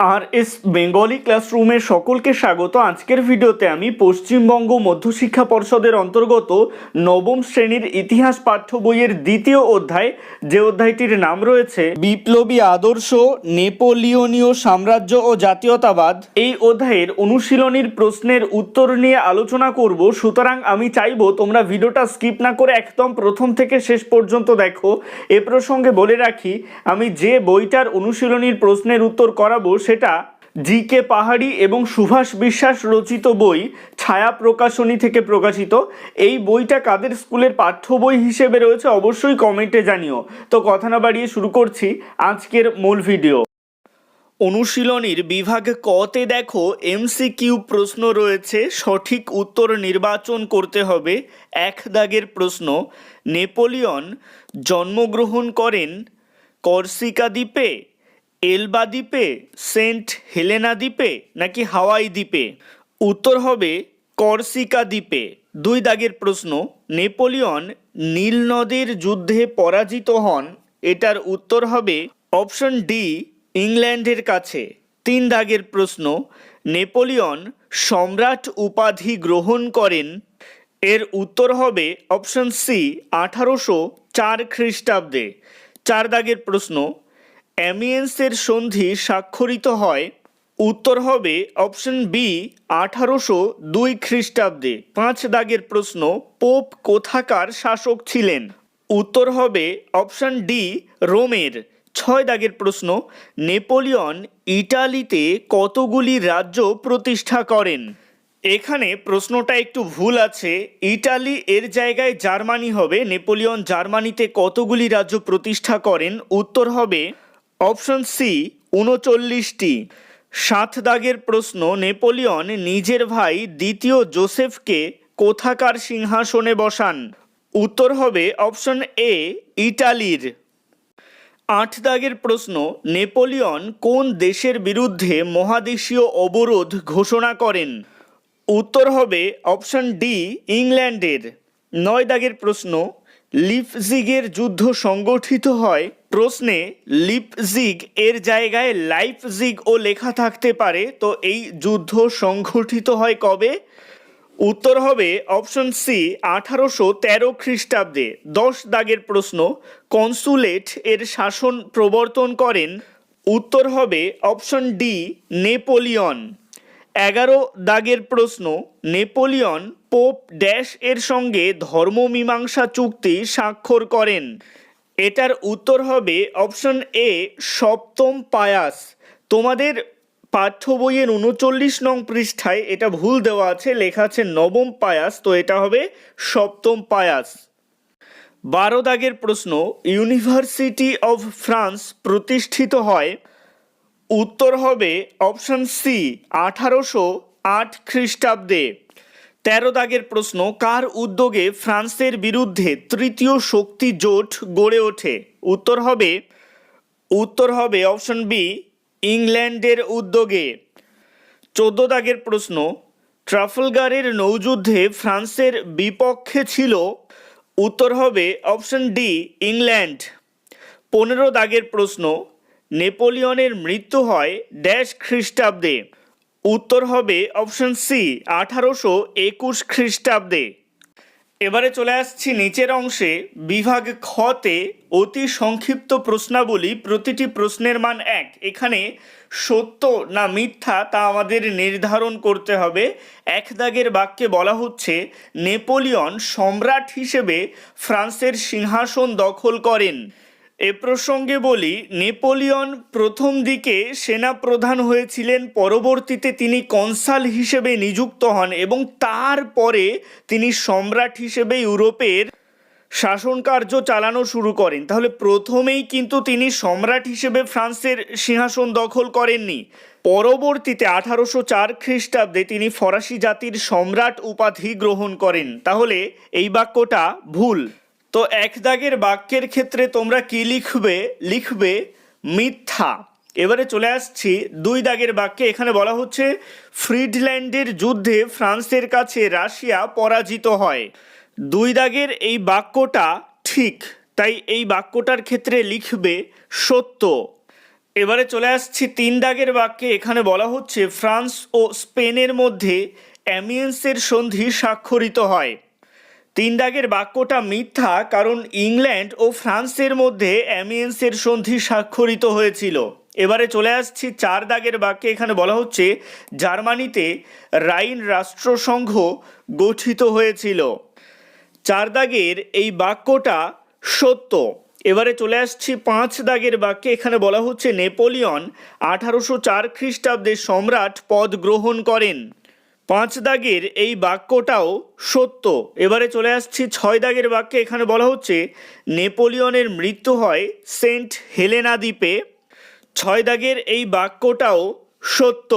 আর S Bengali ক্লাসরুমের সকলকে স্বাগত। আজকের ভিডিওতে আমি পশ্চিমবঙ্গ মধ্যশিক্ষা পর্ষদের অন্তর্গত নবম শ্রেণির ইতিহাস পাঠ্য বইয়ের দ্বিতীয় অধ্যায় যে অধ্যায়টির নাম রয়েছে বিপ্লবী আদর্শ নেপোলিয়নীয় সাম্রাজ্য ও জাতীয়তাবাদ। এই অধ্যায়ের অনুশীলনীর প্রশ্নের উত্তর নিয়ে আলোচনা করব। সুতরাং আমি চাইব তোমরা ভিডিওটা স্কিপ না করে একদম প্রথম থেকে শেষ পর্যন্ত দেখো। এ প্রসঙ্গে বলে রাখি আমি যে বইটার অনুশীলনীর প্রশ্নের উত্তর করাবো সেটা জি কে পাহাড়ি এবং সুভাষ বিশ্বাস রচিত বই ছায়া প্রকাশনী থেকে প্রকাশিত। এই বইটা কাদের স্কুলের পাঠ্য বই হিসেবে রয়েছে অবশ্যই কমেন্টে জানিও। তো কথা না বাড়িয়ে শুরু করছি আজকের মূল ভিডিও। অনুশীলনীর বিভাগ কতে দেখো এমসিকিউ প্রশ্ন রয়েছে, সঠিক উত্তর নির্বাচন করতে হবে, এক দাগের প্রশ্ন, নেপোলিয়ন জন্মগ্রহণ করেন কর্সিকা দ্বীপে এলবা দ্বীপে, সেন্ট হেলেনা দ্বীপে নাকি হাওয়াই দ্বীপে? উত্তর হবে করসিকা দ্বীপে। দুই দাগের প্রশ্ন, নেপোলিয়ন নীল নদের যুদ্ধে পরাজিত হন? এটার উত্তর হবে অপশন ডি, ইংল্যান্ডের কাছে। তিন দাগের প্রশ্ন, নেপোলিয়ন সম্রাট উপাধি গ্রহণ করেন? এর উত্তর হবে অপশন সি, আঠারোশো চার খ্রিস্টাব্দে। চার দাগের প্রশ্ন অ্যামিয়েন্সের সন্ধি স্বাক্ষরিত হয়। উত্তর হবে অপশন বি আঠারোশো দুই খ্রিস্টাব্দে। পাঁচ দাগের প্রশ্ন, পোপ কোথাকার শাসক ছিলেন? উত্তর হবে অপশন ডি রোমের। ছয় দাগের প্রশ্ন, নেপোলিয়ন, ইটালিতে কতগুলি রাজ্য প্রতিষ্ঠা করেন? এখানে প্রশ্নটা একটু ভুল আছে। ইটালি এর জায়গায় জার্মানি হবে। নেপোলিয়ন জার্মানিতে কতগুলি রাজ্য প্রতিষ্ঠা করেন? উত্তর হবে অপশন সি, উনচল্লিশটি। সাত দাগের প্রশ্ন, নেপোলিয়ন নিজের ভাই দ্বিতীয় জোসেফকে কোথাকার সিংহাসনে বসান? উত্তর হবে অপশন এ, ইটালির। আট দাগের প্রশ্ন, নেপোলিয়ন কোন দেশের বিরুদ্ধে মহাদেশীয় অবরোধ ঘোষণা করেন? উত্তর হবে অপশন ডি, ইংল্যান্ডের। নয় দাগের প্রশ্ন লিপজিগের যুদ্ধ সংগঠিত হয়। প্রশ্নে, লিপজিগ এর জায়গায় লাইফজিগ ও লেখা থাকতে পারে, তো এই যুদ্ধ সংগঠিত হয় কবে? উত্তর হবে অপশন সি, আঠারোশো তেরো খ্রিস্টাব্দে। দশ দাগের প্রশ্ন, কনসুলেট এর শাসন প্রবর্তন করেন। উত্তর হবে অপশন ডি, নেপোলিয়ন। এগারো দাগের প্রশ্ন, নেপোলিয়ন পোপ ড্যাশ এর সঙ্গে ধর্মমীমাংসা চুক্তি স্বাক্ষর করেন। এটার উত্তর হবে অপশন এ, সপ্তম পায়াস। তোমাদের পাঠ্য বইয়ের উনচল্লিশ নং পৃষ্ঠায় এটা ভুল দেওয়া আছে, লেখা আছে নবম পায়াস, তো এটা হবে সপ্তম পায়াস। বারো দাগের প্রশ্ন, ইউনিভার্সিটি অফ ফ্রান্স প্রতিষ্ঠিত হয় উত্তর হবে অপশন সি আঠারোশো আট খ্রিস্টাব্দে। তেরো দাগের প্রশ্ন, কার উদ্যোগে ফ্রান্সের বিরুদ্ধে তৃতীয় শক্তি জোট গড়ে ওঠে? উত্তর হবে উত্তর হবে অপশন বি ইংল্যান্ডের উদ্যোগে। চোদ্দ দাগের প্রশ্ন, ট্রাফলগারের নৌযুদ্ধে ফ্রান্সের বিপক্ষে ছিল? উত্তর হবে অপশন ডি ইংল্যান্ড। পনেরো দাগের প্রশ্ন নেপোলিয়নের মৃত্যু হয় ড্যাশ খ্রিস্টাব্দে। উত্তর হবে অপশন সি, আঠারোশো একুশ খ্রিস্টাব্দে। এবারে চলে আসছি নিচের অংশে। বিভাগ খতে অতি সংক্ষিপ্ত প্রশ্নাবলী, প্রতিটি প্রশ্নের মান এক। এখানে সত্য না মিথ্যা তা আমাদের নির্ধারণ করতে হবে। এক দাগের বাক্যে বলা হচ্ছে, নেপোলিয়ন সম্রাট হিসেবে ফ্রান্সের সিংহাসন দখল করেন। এ প্রসঙ্গে বলি, নেপোলিয়ন প্রথম দিকে সেনা প্রধান হয়েছিলেন, পরবর্তীতে তিনি কনসাল হিসেবে নিযুক্ত হন এবং তারপরে তিনি সম্রাট হিসেবে ইউরোপের শাসনকার্য চালানো শুরু করেন। তাহলে প্রথমেই কিন্তু তিনি সম্রাট হিসেবে ফ্রান্সের সিংহাসন দখল করেননি। পরবর্তীতে আঠারোশো চার খ্রিস্টাব্দে তিনি ফরাসি জাতির সম্রাট উপাধি গ্রহণ করেন। তাহলে এই বাক্যটা ভুল। তো এক দাগের বাক্যের ক্ষেত্রে তোমরা কি লিখবে? লিখবে মিথ্যা। এবারে চলে আসছি দুই দাগের বাক্যে। এখানে বলা হচ্ছে, ফ্রিডল্যান্ডের যুদ্ধে ফ্রান্সের কাছে রাশিয়া পরাজিত হয়। দুই দাগের এই বাক্যটা ঠিক, তাই এই বাক্যটার ক্ষেত্রে লিখবে সত্য। এবারে চলে আসছি তিন দাগের বাক্যে। এখানে বলা হচ্ছে, ফ্রান্স ও স্পেনের মধ্যে অ্যামিয়েন্সের সন্ধি স্বাক্ষরিত হয়। তিন দাগের বাক্যটা মিথ্যা কারণ ইংল্যান্ড ও ফ্রান্সের মধ্যে অ্যামিয়েন্সের সন্ধি স্বাক্ষরিত হয়েছিল। এবারে চলে আসছি চার দাগের বাক্যে। এখানে বলা হচ্ছে, জার্মানিতে রাইন রাষ্ট্রসংঘ গঠিত হয়েছিল। চার দাগের এই বাক্যটা সত্য। এবারে চলে আসছি পাঁচ দাগের বাক্যে। এখানে বলা হচ্ছে, নেপোলিয়ন আঠারোশো চার খ্রিস্টাব্দে সম্রাট পদ গ্রহণ করেন। পাঁচ দাগের এই বাক্যটাও সত্য। এবারে চলে আসছি ছয় দাগের বাক্যে। এখানে বলা হচ্ছে, নেপোলিয়নের মৃত্যু হয় সেন্ট হেলেনা দ্বীপে। ছয় দাগের এই বাক্যটাও সত্য।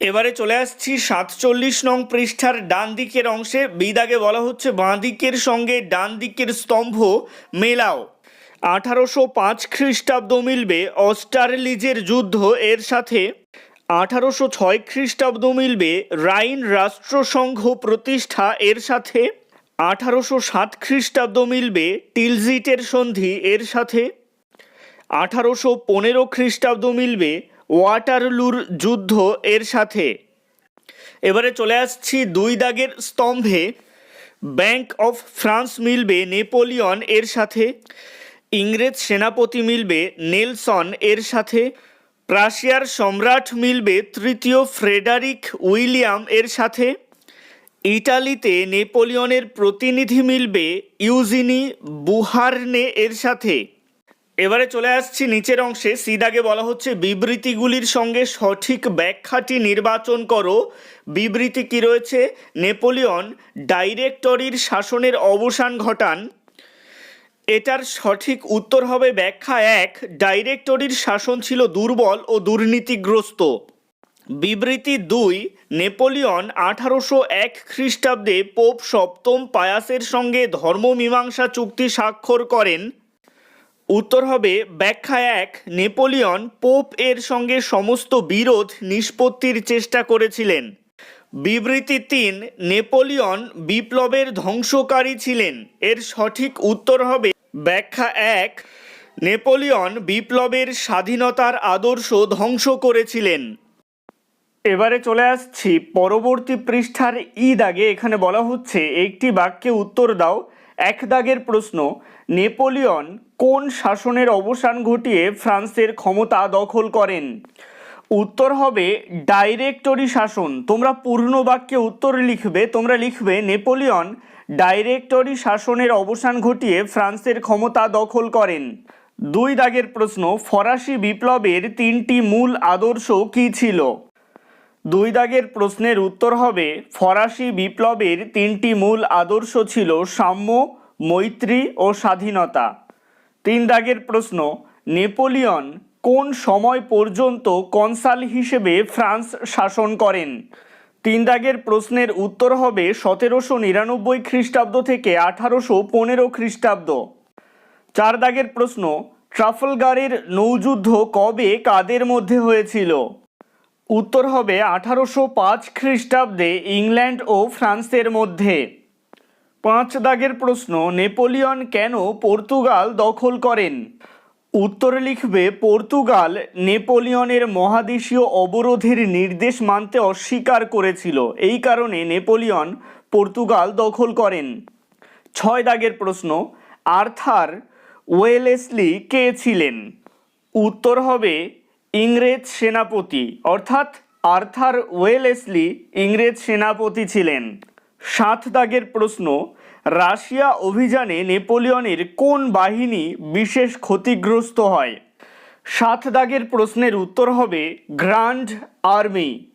এবারে চলে আসছি সাতচল্লিশ নং পৃষ্ঠার ডান দিকের অংশে। বিদাগে বলা হচ্ছে, বাঁ দিকের সঙ্গে ডান দিকের স্তম্ভ মেলাও। আঠারোশো পাঁচ খ্রিস্টাব্দ মিলবে অস্টারলিজের যুদ্ধ। এর সাথে আঠারোশো ছয় খ্রিস্টাব্দ মিলবে রাইন রাষ্ট্রসংঘ প্রতিষ্ঠা এর সাথে। আঠারোশো সাত খ্রিস্টাব্দ মিলবে টিলজিটের সন্ধি এর সাথে। আঠারোশো পনেরো খ্রিস্টাব্দ মিলবে ওয়াটারলুর যুদ্ধ এর সাথে। এবারে চলে আসছি দুই দাগের স্তম্ভে। ব্যাংক অফ ফ্রান্স মিলবে নেপোলিয়ন এর সাথে। ইংরেজ সেনাপতি মিলবে নেলসন এর সাথে। প্রাশিয়ার সম্রাট মিলবে তৃতীয় ফ্রেডারিক উইলিয়াম এর সাথে। ইটালিতে নেপোলিয়নের প্রতিনিধি মিলবে ইউজিনি বুহারনে এর সাথে। এবারে চলে আসছি নিচের অংশে। সিদাগে বলা হচ্ছে, বিবৃতিগুলির সঙ্গে সঠিক ব্যাখ্যাটি নির্বাচন করো। বিবৃতি কি রয়েছে? নেপোলিয়ন ডাইরেক্টরির শাসনের অবসান ঘটান এটার সঠিক উত্তর হবে ব্যাখ্যা এক, ডাইরেক্টরির শাসন ছিল দুর্বল ও দুর্নীতিগ্রস্ত। বিবৃতি দুই, নেপোলিয়ন আঠারোশো এক খ্রিস্টাব্দে পোপ সপ্তম পায়াসের সঙ্গে ধর্মমীমাংসা চুক্তি স্বাক্ষর করেন। উত্তর হবে ব্যাখ্যা এক, নেপোলিয়ন পোপ এর সঙ্গে সমস্ত বিরোধ নিষ্পত্তির চেষ্টা করেছিলেন। বিবৃতি তিন, নেপোলিয়ন বিপ্লবের ধ্বংসকারী ছিলেন। এর সঠিক উত্তর হবে ব্যাখ্যা এক, নেপোলিয়ন বিপ্লবের স্বাধীনতার আদর্শ ধ্বংস করেছিলেন। এবারে চলে আসছি পরবর্তী পৃষ্ঠার ই দাগে। এখানে বলা হচ্ছে, একটি বাক্যে উত্তর দাও। এক দাগের প্রশ্ন, নেপোলিয়ন কোন শাসনের অবসান ঘটিয়ে ফ্রান্সের ক্ষমতা দখল করেন? উত্তর হবে, ডাইরেক্টরি শাসন। তোমরা পূর্ণ বাক্যে উত্তর লিখবে, তোমরা লিখবে, নেপোলিয়ন ডাইরেক্টরি শাসনের অবসান ঘটিয়ে ফ্রান্সের ক্ষমতা দখল করেন। দুই দাগের প্রশ্ন, ফরাসি বিপ্লবের তিনটি মূল আদর্শ কী ছিল? দুই দাগের প্রশ্নের উত্তর হবে, ফরাসি বিপ্লবের তিনটি মূল আদর্শ ছিল সাম্য, মৈত্রী ও স্বাধীনতা। তিন দাগের প্রশ্ন, নেপোলিয়ন কোন সময় পর্যন্ত কনসাল হিসেবে ফ্রান্স শাসন করেন? তিন দাগের প্রশ্নের উত্তর হবে সতেরোশো নিরানব্বই খ্রিস্টাব্দ থেকে আঠারোশো পনেরো খ্রিস্টাব্দ। চার দাগের প্রশ্ন, ট্রাফলগারের নৌযুদ্ধ কবে কাদের মধ্যে হয়েছিল? উত্তর হবে আঠারোশো পাঁচ খ্রিস্টাব্দে ইংল্যান্ড ও ফ্রান্সের মধ্যে। পাঁচ দাগের প্রশ্ন, নেপোলিয়ন কেন পর্তুগাল দখল করেন? উত্তরে লিখবে, পর্তুগাল নেপোলিয়নের মহাদেশীয় অবরোধের নির্দেশ মানতে অস্বীকার করেছিল। এই কারণে নেপোলিয়ন পর্তুগাল দখল করেন। ছয় দাগের প্রশ্ন, আর্থার ওয়েলেসলি কে ছিলেন? উত্তর হবে, ইংরেজ সেনাপতি। অর্থাৎ, আর্থার ওয়েলেসলি ইংরেজ সেনাপতি ছিলেন। সাত দাগের প্রশ্ন রাশিয়া অভিযানে নেপোলিয়নের কোন বাহিনী বিশেষ ক্ষতিগ্রস্ত হয়? সাত দাগের প্রশ্নের উত্তর হবে গ্র্যান্ড আর্মি।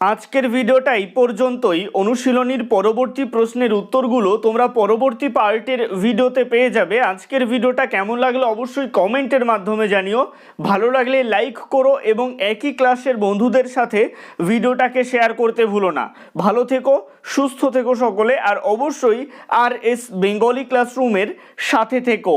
আজকের ভিডিওটা এই পর্যন্তই। অনুশীলনীর পরবর্তী প্রশ্নের উত্তরগুলো তোমরা পরবর্তী পার্টের ভিডিওতে পেয়ে যাবে। আজকের ভিডিওটা কেমন লাগল অবশ্যই কমেন্টের মাধ্যমে জানিও। ভালো লাগলে লাইক করো এবং একই ক্লাসের বন্ধুদের সাথে ভিডিওটাকে শেয়ার করতে ভুলো না। ভালো থেকো, সুস্থ থেকো সকলে, আর অবশ্যই আর এস বেঙ্গলি ক্লাসরুমের সাথে থেকো।